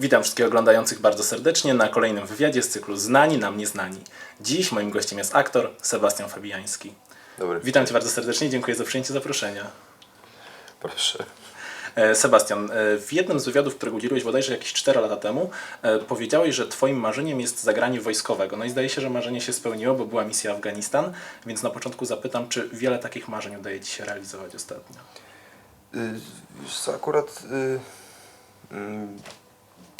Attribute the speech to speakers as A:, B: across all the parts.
A: Witam wszystkich oglądających bardzo serdecznie na kolejnym wywiadzie z cyklu Znani nam nieznani. Dziś moim gościem jest aktor Sebastian Fabiański.
B: Dobry.
A: Witam Cię bardzo serdecznie i dziękuję za przyjęcie zaproszenia.
B: Proszę.
A: E, Sebastian, e, w jednym z wywiadów, którego udzieliłeś bodajże jakieś 4 lata temu, e, powiedziałeś, że Twoim marzeniem jest zagranie wojskowego. No i zdaje się, że marzenie się spełniło, bo była misja Afganistan, więc na początku zapytam, czy wiele takich marzeń udaje Ci się realizować ostatnio?
B: Y, Wiesz co, akurat y, mm,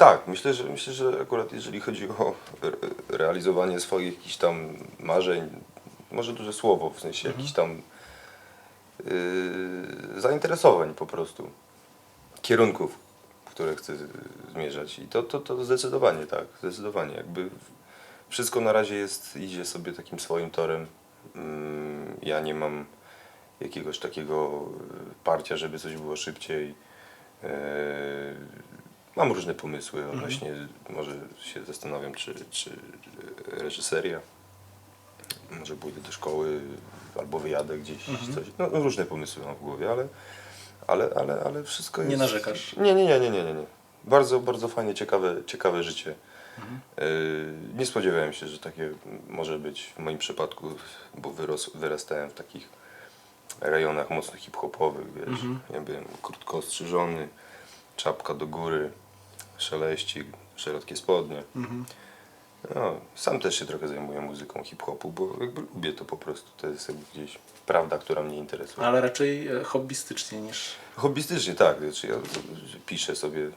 B: tak, myślę, że myślę, że akurat jeżeli chodzi o re- realizowanie swoich jakichś tam marzeń, może duże słowo, w sensie jakichś tam y, zainteresowań po prostu, kierunków, w które chcę zmierzać i to, to, to zdecydowanie tak, zdecydowanie jakby wszystko na razie jest, idzie sobie takim swoim torem. Mm, Ja nie mam jakiegoś takiego e, parcia, żeby coś było szybciej. E, Mam różne pomysły odnośnie, może się zastanawiam, czy, czy reżyseria, może pójdę do szkoły albo wyjadę gdzieś, coś. No, różne pomysły mam w głowie, ale, ale, ale, ale wszystko jest...
A: Nie narzekasz?
B: Nie, nie, nie, nie, nie, nie. nie. Bardzo, bardzo fajnie, ciekawe, ciekawe życie. Yy, Nie spodziewałem się, że takie może być w moim przypadku, bo wyros, wyrastałem w takich rejonach mocno hip-hopowych, wiesz. Ja byłem krótko ostrzyżony, czapka do góry, szeleścik, szerokie spodnie. No, sam też się trochę zajmuję muzyką hip-hopu, bo jakby lubię to po prostu. To jest jakby gdzieś prawda, która mnie interesuje.
A: Ale raczej e, hobbystycznie niż...
B: Hobbystycznie tak, znaczy ja piszę sobie,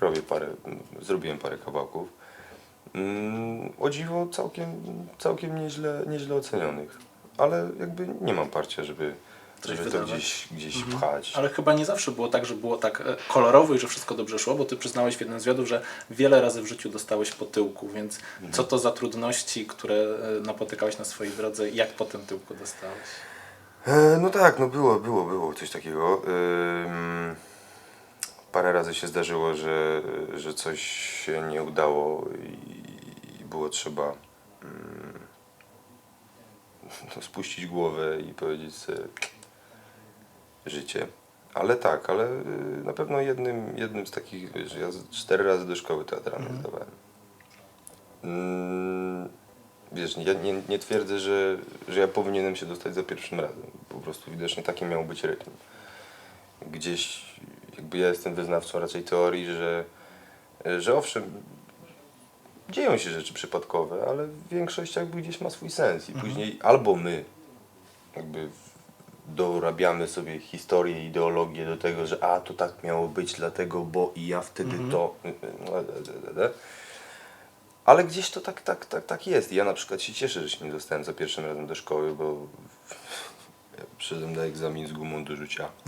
B: robię parę, zrobiłem parę kawałków. Mm, O dziwo całkiem, całkiem nieźle, nieźle ocenionych, ale jakby nie mam parcia, żeby, Żeby to
A: wydawać.
B: gdzieś, gdzieś pchać.
A: Ale chyba nie zawsze było tak, że było tak e, kolorowo i że wszystko dobrze szło, bo ty przyznałeś w jednym z wywiadów, że wiele razy w życiu dostałeś po tyłku, więc co to za trudności, które e, napotykałeś na swojej drodze, jak po tym tyłku dostałeś?
B: E, No tak, no było, było, było coś takiego. Ym, Parę razy się zdarzyło, że, że coś się nie udało i, i było trzeba no, spuścić głowę i powiedzieć sobie życie. Ale tak, ale y, na pewno jednym, jednym z takich, wiesz, ja cztery razy do szkoły teatralnej zdawałem. Mm, Wiesz, ja nie, nie twierdzę, że, że ja powinienem się dostać za pierwszym razem. Po prostu widocznie taki miał być rytm. Gdzieś jakby ja jestem wyznawcą raczej teorii, że, że owszem, dzieją się rzeczy przypadkowe, ale większość jakby gdzieś ma swój sens i później albo my jakby dorabiamy sobie historię, ideologię do tego, że a to tak miało być dlatego, bo i ja wtedy to. Ale gdzieś to tak, tak, tak, tak jest. Ja na przykład się cieszę, że się nie dostałem za pierwszym razem do szkoły, bo ja przyszedłem na egzamin z gumą do rzucia.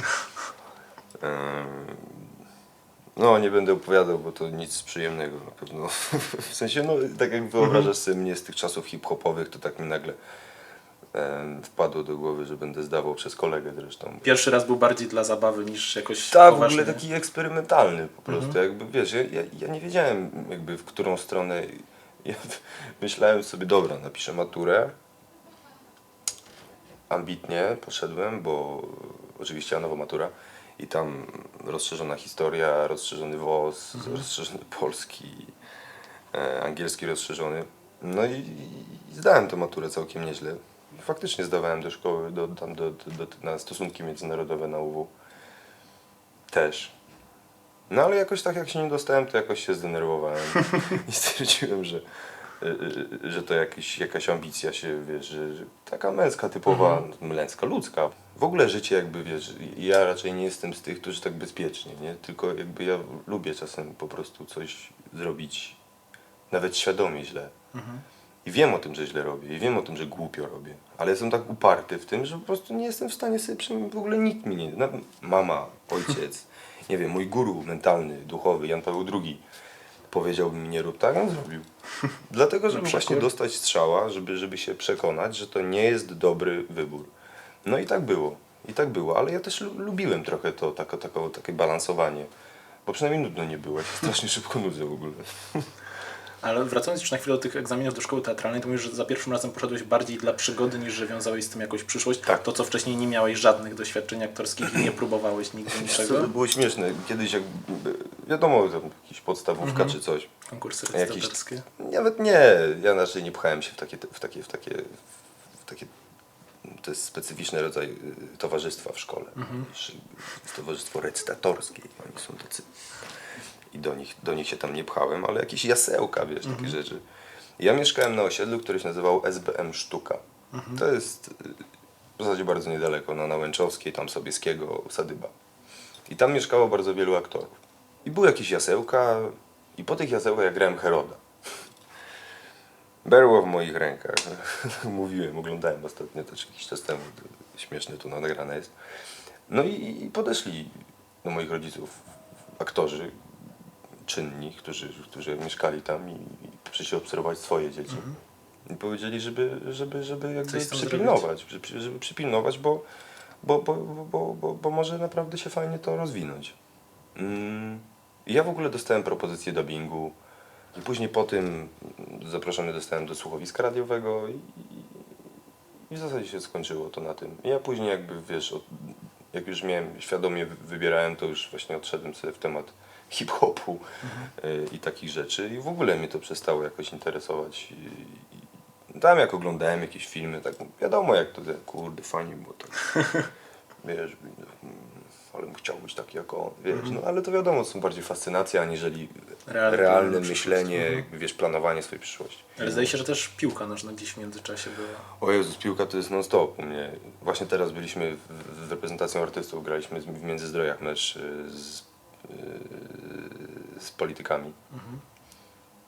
B: No, nie będę opowiadał, bo to nic przyjemnego na pewno. W sensie, no, tak jak wyobrażasz sobie mnie z tych czasów hip-hopowych, to tak mi nagle em, wpadło do głowy, że będę zdawał przez kolegę zresztą.
A: Pierwszy raz był bardziej dla zabawy niż jakoś
B: Tak, w
A: poważnie.
B: ogóle taki eksperymentalny po prostu. Jakby wiesz, ja, ja, ja nie wiedziałem jakby w którą stronę. Ja myślałem sobie, dobra, napiszę maturę. Ambitnie poszedłem, bo oczywiście nowa matura i tam rozszerzona historia, rozszerzony WOS, rozszerzony polski, e, angielski rozszerzony. No i, i zdałem tę maturę całkiem nieźle. Faktycznie zdawałem do szkoły, do, tam do, do, do, na stosunki międzynarodowe na UW. Też. No ale jakoś tak jak się nie dostałem, to jakoś się zdenerwowałem i stwierdziłem, że, y, y, że to jakiś, jakaś ambicja się, wiesz, że, że taka męska, typowa, męska, ludzka. W ogóle życie jakby, wiesz, ja raczej nie jestem z tych, którzy tak bezpiecznie, nie? Tylko jakby ja lubię czasem po prostu coś zrobić, nawet świadomie źle. I wiem o tym, że źle robię, i wiem o tym, że głupio robię, ale jestem tak uparty w tym, że po prostu nie jestem w stanie sobie przem- w ogóle nikt mi nie. No, mama, ojciec, nie wiem, mój guru mentalny, duchowy, Jan Paweł II powiedziałby mi nie rób tak, on zrobił. Dlatego, żeby
A: przykład?
B: właśnie dostać strzała, żeby, żeby się przekonać, że to nie jest dobry wybór. No i tak było. I tak było, ale ja też lu- lubiłem trochę to, tako, tako, takie balansowanie. Bo przynajmniej nudno nie było, ja się strasznie szybko nudzę w ogóle.
A: Ale wracając już na chwilę do tych egzaminów do szkoły teatralnej, to mówisz, że za pierwszym razem poszedłeś bardziej dla przygody, niż że wiązałeś z tym jakąś przyszłość.
B: Tak.
A: To, co wcześniej nie miałeś żadnych doświadczeń aktorskich i nie próbowałeś nigdy niczego.
B: to było śmieszne. Kiedyś jak wiadomo, tam jakieś podstawówka czy coś.
A: Konkursy recytatorskie.
B: Nawet nie, ja raczej nie pchałem się w takie, w takie, w takie, w takie to jest specyficzny rodzaj y, towarzystwa w szkole. Sz- jest Towarzystwo recytatorskie, oni są tacy. I do nich, do nich się tam nie pchałem, ale jakieś jasełka, wiesz, takie rzeczy. Ja mieszkałem na osiedlu, które się nazywało SBM Sztuka. To jest y, w zasadzie bardzo niedaleko, na Nałęczowskiej, tam Sobieskiego, Sadyba. I tam mieszkało bardzo wielu aktorów. I były jakieś jasełka i po tych jasełkach ja grałem Heroda. Berło w moich rękach. Mówiłem, oglądałem ostatnio też jakiś czas temu. Śmieszne tu nagrane jest. No i, i podeszli do moich rodziców aktorzy czynni, którzy, którzy mieszkali tam i, i przyszli obserwować swoje dzieci. I powiedzieli, żeby, żeby, żeby jakby przypilnować, żeby, żeby przypilnować, bo, bo, bo, bo, bo, bo, może naprawdę się fajnie to rozwinąć. Mm, Ja w ogóle dostałem propozycję dubbingu i później po tym zaproszony zostałem do słuchowiska radiowego i, i, w zasadzie się skończyło to na tym. Ja później jakby wiesz, od, jak już miałem, świadomie wy- wybierałem, to już właśnie odszedłem sobie w temat hip-hopu y, i takich rzeczy i w ogóle mnie to przestało jakoś interesować. I, tam jak oglądałem jakieś filmy, tak wiadomo jak to, kurde, fajnie było tak, wiesz, mm, ale bym chciał być taki jak on, wiesz, no ale to wiadomo, są bardziej fascynacje, aniżeli
A: Realne
B: realne, myślenie,
A: przyszłość.
B: jakby, wiesz, planowanie swojej przyszłości.
A: Ale zdaje się, że też piłka nożna gdzieś w międzyczasie była.
B: O Jezus, piłka to jest non-stop u mnie. Właśnie teraz byliśmy w, w reprezentacją artystów, graliśmy w Międzyzdrojach mecz y, z, z politykami.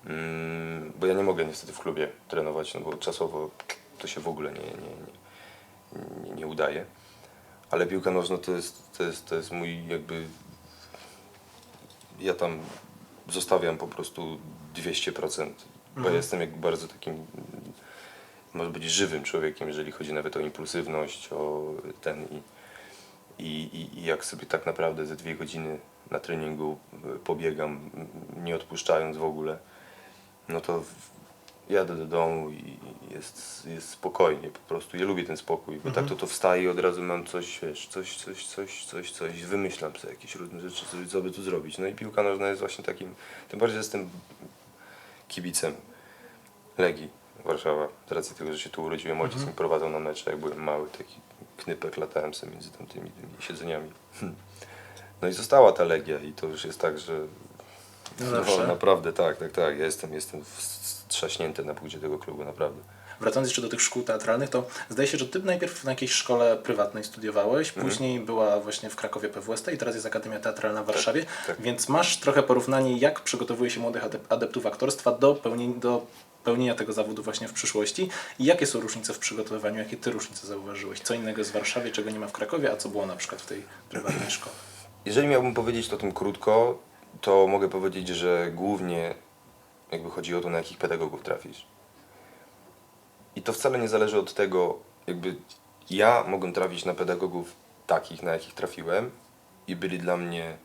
B: Mm, bo ja nie mogę niestety w klubie trenować, no bo czasowo to się w ogóle nie, nie, nie, nie, nie udaje. Ale piłka nożna to jest, to, jest, to jest mój jakby... Ja tam zostawiam po prostu 200%, bo ja jestem jakby bardzo takim może być żywym człowiekiem, jeżeli chodzi nawet o impulsywność, o ten i, i, i jak sobie tak naprawdę ze dwie godziny na treningu pobiegam, nie odpuszczając w ogóle, no to jadę do domu i jest, jest spokojnie po prostu. Ja lubię ten spokój, bo tak to to wstaję i od razu mam coś, wiesz, coś, coś, coś, coś, coś, wymyślam sobie jakieś różne rzeczy, co- co by tu zrobić. No i piłka nożna jest właśnie takim, tym bardziej jestem kibicem Legii Warszawa. Z racji tego, że się tu urodziłem, ojciec mi prowadzał na mecze, jak byłem mały, taki knypek latałem sobie między tamtymi tymi siedzeniami. No i została ta Legia i to już jest tak, że
A: No
B: no, naprawdę tak, tak, tak. Ja jestem, jestem wstrzaśnięty na płcie tego klubu, naprawdę.
A: Wracając jeszcze do tych szkół teatralnych, to zdaje się, że ty najpierw na jakiejś szkole prywatnej studiowałeś,
B: Mhm.
A: później była właśnie w Krakowie PWST i teraz jest Akademia Teatralna w Warszawie,
B: tak.
A: więc masz trochę porównanie, jak przygotowuje się młodych adep- adeptów aktorstwa do pełnienia, do pełnienia tego zawodu właśnie w przyszłości i jakie są różnice w przygotowywaniu, jakie ty różnice zauważyłeś, co innego jest w Warszawie, czego nie ma w Krakowie, a co było na przykład w tej prywatnej szkole.
B: Jeżeli miałbym powiedzieć o tym krótko, to mogę powiedzieć, że głównie jakby chodzi o to, na jakich pedagogów trafisz. I to wcale nie zależy od tego, jakby ja mogłem trafić na pedagogów takich, na jakich trafiłem i byli dla mnie,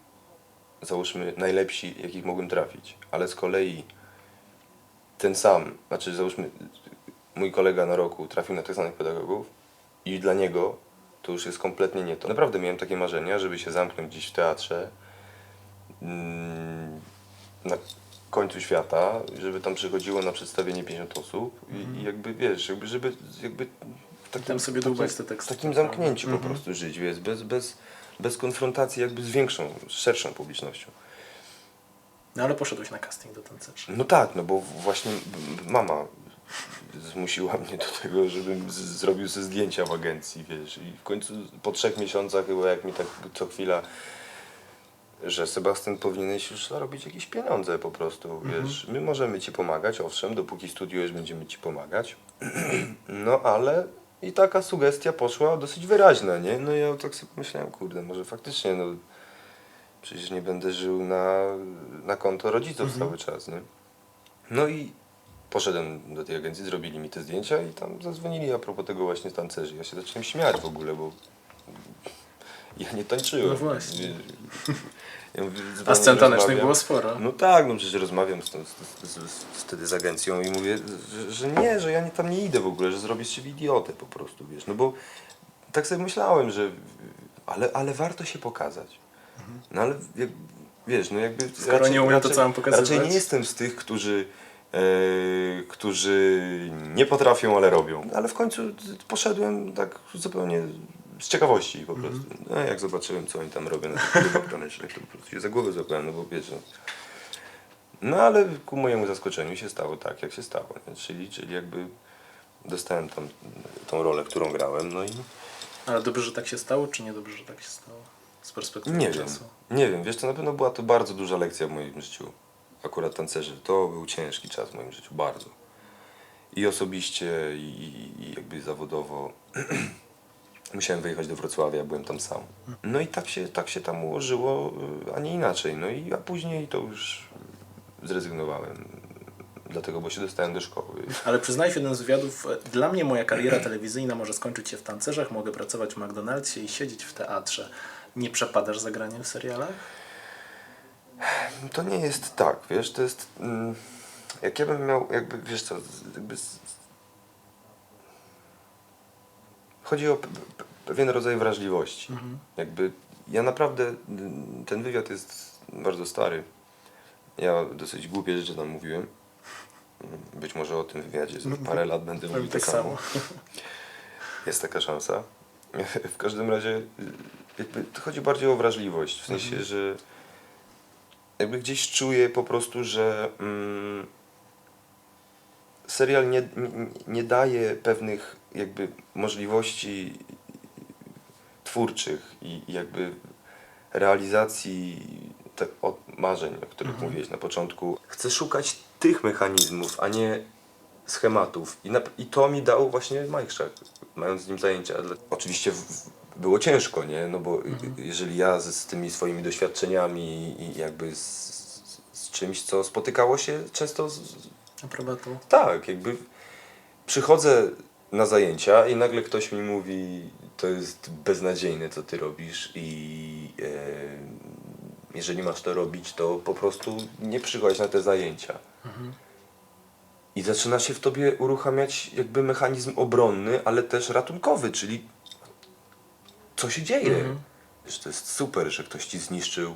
B: załóżmy, najlepsi, jakich mogłem trafić. Ale z kolei ten sam, znaczy załóżmy, mój kolega na roku trafił na tych samych pedagogów i dla niego to już jest kompletnie nie to. Naprawdę miałem takie marzenia, żeby się zamknąć gdzieś w teatrze mm, na końcu świata, żeby tam przychodziło na przedstawienie 50 osób i, i jakby wiesz, jakby, żeby jakby w takim,
A: Tam sobie dłubać te teksty.
B: w takim zamknięciu po
A: Mhm.
B: prostu żyć, wiesz, bez, bez, bez konfrontacji jakby z większą, szerszą publicznością.
A: No ale poszedłeś na casting do tancerzy.
B: No tak, no bo właśnie mama zmusiła mnie do tego, żebym zrobił sobie zdjęcia w agencji, wiesz. I w końcu po trzech miesiącach chyba jak mi tak co chwila, że Sebastian powinieneś już zarobić jakieś pieniądze po prostu, wiesz. My możemy ci pomagać, owszem, dopóki studiujesz będziemy ci pomagać. No ale i taka sugestia poszła dosyć wyraźna, nie? No ja tak sobie myślałem, kurde, może faktycznie, no przecież nie będę żył na, na konto rodziców cały czas, nie? No i poszedłem do tej agencji, zrobili mi te zdjęcia i tam zadzwonili a propos tego właśnie tancerzy. Ja się zacząłem śmiać w ogóle, bo Ja nie tańczyłem.
A: No właśnie.
B: Ja mówię,
A: A scen tanecznych było sporo.
B: No tak, no przecież rozmawiam z, z, z, wtedy z agencją i mówię, że, że nie, że ja nie, tam nie idę w ogóle, że zrobię z siebie idiotę po prostu, wiesz, no bo tak sobie myślałem, że ale, ale warto się pokazać. No ale jak, wiesz, no jakby
A: Skoro nie umiem, to co mam pokazywać?
B: Raczej nie jestem z tych, którzy którzy nie potrafią, ale robią. Ale w końcu poszedłem tak zupełnie z ciekawości po prostu. No, jak zobaczyłem, co oni tam robią na tych klubach tanecznych, to po prostu się za głowę złapałem, no bo wiecie. No. no ale ku mojemu zaskoczeniu się stało tak, jak się stało. Nie? Czyli, czyli jakby dostałem tam tą rolę, którą grałem, no i
A: Ale dobrze, że tak się stało, czy nie dobrze, że tak się stało? Z perspektywy
B: nie wiem,
A: czasu.
B: nie wiem, wiesz, to na pewno była to bardzo duża lekcja w moim życiu. Akurat tancerzy, to był ciężki czas w moim życiu, bardzo. I osobiście, i, i- jakby zawodowo. Musiałem wyjechać do Wrocławia, byłem tam sam. No i tak się, tak się tam ułożyło, y, a nie inaczej. No i a później to już zrezygnowałem. Dlatego, bo się dostałem do szkoły.
A: Ale przyznaję w jednym z wywiadów, e, dla mnie moja kariera telewizyjna może skończyć się w tancerzach, mogę pracować w McDonald'sie i siedzieć w teatrze. Nie przepadasz za graniem w serialach?
B: To nie jest tak, wiesz, to jest. Mm, jak ja bym miał, jakby, wiesz co, jakby. Chodzi o pe- pe- pewien rodzaj wrażliwości. Jakby ja naprawdę. mm, Ten wywiad jest bardzo stary. Ja dosyć głupie rzeczy tam mówiłem. Mm, Być może o tym wywiadzie za parę lat będę
A: Powiem
B: mówił
A: tak
B: samo. Jest taka szansa. W każdym razie y, jakby to chodzi bardziej o wrażliwość. W sensie, że jakby gdzieś czuję po prostu, że mm, serial nie, nie, daje pewnych jakby możliwości twórczych i jakby realizacji te, od marzeń, o których mówiłeś na początku. Chcę szukać tych mechanizmów, a nie schematów. I, na, I to mi dał właśnie Majchrzak, mając z nim zajęcia. Oczywiście w- było ciężko, nie? No bo jeżeli ja z, z tymi swoimi doświadczeniami i jakby z, z, czymś, co spotykało się często z,
A: Aprobatą.
B: tak, jakby przychodzę na zajęcia i nagle ktoś mi mówi, to jest beznadziejne, co ty robisz i e, jeżeli masz to robić, to po prostu nie przychodź na te zajęcia. I zaczyna się w tobie uruchamiać jakby mechanizm obronny, ale też ratunkowy, czyli co się dzieje. Wiesz, to jest super, że ktoś ci zniszczył,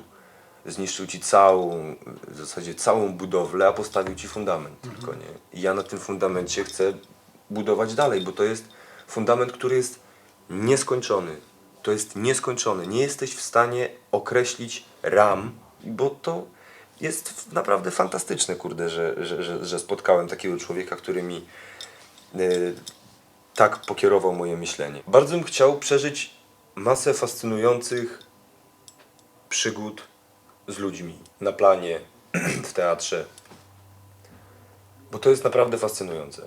B: zniszczył ci całą, w zasadzie całą budowlę, a postawił ci fundament tylko, nie? I ja na tym fundamencie chcę budować dalej, bo to jest fundament, który jest nieskończony. To jest nieskończony. Nie jesteś w stanie określić ram, bo to jest naprawdę fantastyczne, kurde, że, że, że, że spotkałem takiego człowieka, który mi y, tak pokierował moje myślenie. Bardzo bym chciał przeżyć masę fascynujących przygód z ludźmi na planie, w teatrze. Bo to jest naprawdę fascynujące.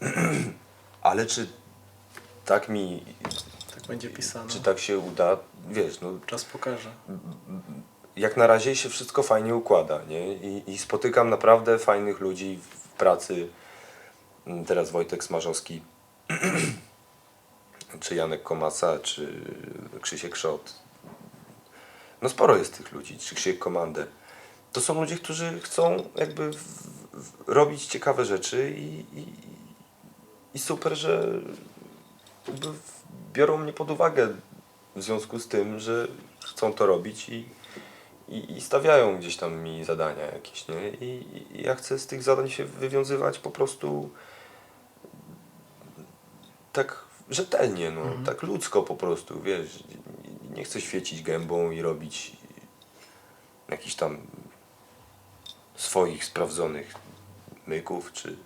B: Ale czy tak mi,
A: Tak będzie pisane.
B: czy tak się uda, wiesz, no
A: Czas pokaże.
B: jak na razie się wszystko fajnie układa, nie? I, i spotykam naprawdę fajnych ludzi w pracy. Teraz Wojtek Smarzowski, czy Janek Komasa, czy Krzysiek Szot. No sporo jest tych ludzi, czy Krzysiek Komandę. To są ludzie, którzy chcą jakby w, w, robić ciekawe rzeczy i, i, i super, że biorą mnie pod uwagę w związku z tym, że chcą to robić i, i, i stawiają gdzieś tam mi zadania jakieś, nie? I, I ja chcę z tych zadań się wywiązywać po prostu tak rzetelnie, no, tak ludzko po prostu, wiesz. Nie chcę świecić gębą i robić jakichś tam swoich sprawdzonych myków czy,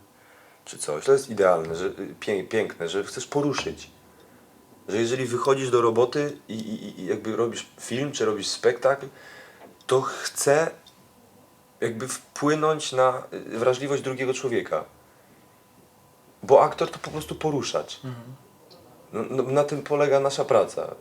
B: czy coś. To jest idealne, że, pię, piękne, że chcesz poruszyć. Że jeżeli wychodzisz do roboty i, i, i jakby robisz film czy robisz spektakl, to chcę jakby wpłynąć na y, wrażliwość drugiego człowieka. Bo aktor to po prostu poruszać. No, no, na tym polega nasza praca.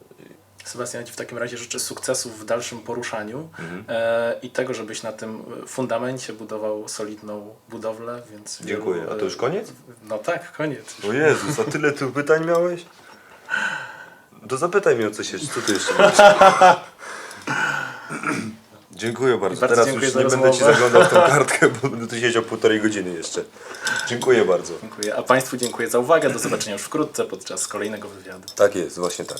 A: Sebastian, Ci w takim razie życzę sukcesów w dalszym poruszaniu
B: Mhm.
A: e, i tego, żebyś na tym fundamencie budował solidną budowlę, więc...
B: Dziękuję.
A: wielu,
B: A to już
A: e,
B: koniec?
A: No tak, koniec.
B: O Jezus, a tyle tu pytań miałeś? To zapytaj mnie o coś jeszcze, co ty jeszcze masz? Dziękuję bardzo.
A: Bardzo
B: Teraz
A: dziękuję
B: już nie będę ci zaglądał w tą kartkę, bo będę tu siedział półtorej godziny jeszcze. Dziękuję bardzo.
A: Dziękuję. A Państwu dziękuję za uwagę. Do zobaczenia już wkrótce podczas kolejnego wywiadu.
B: Tak jest, właśnie tak.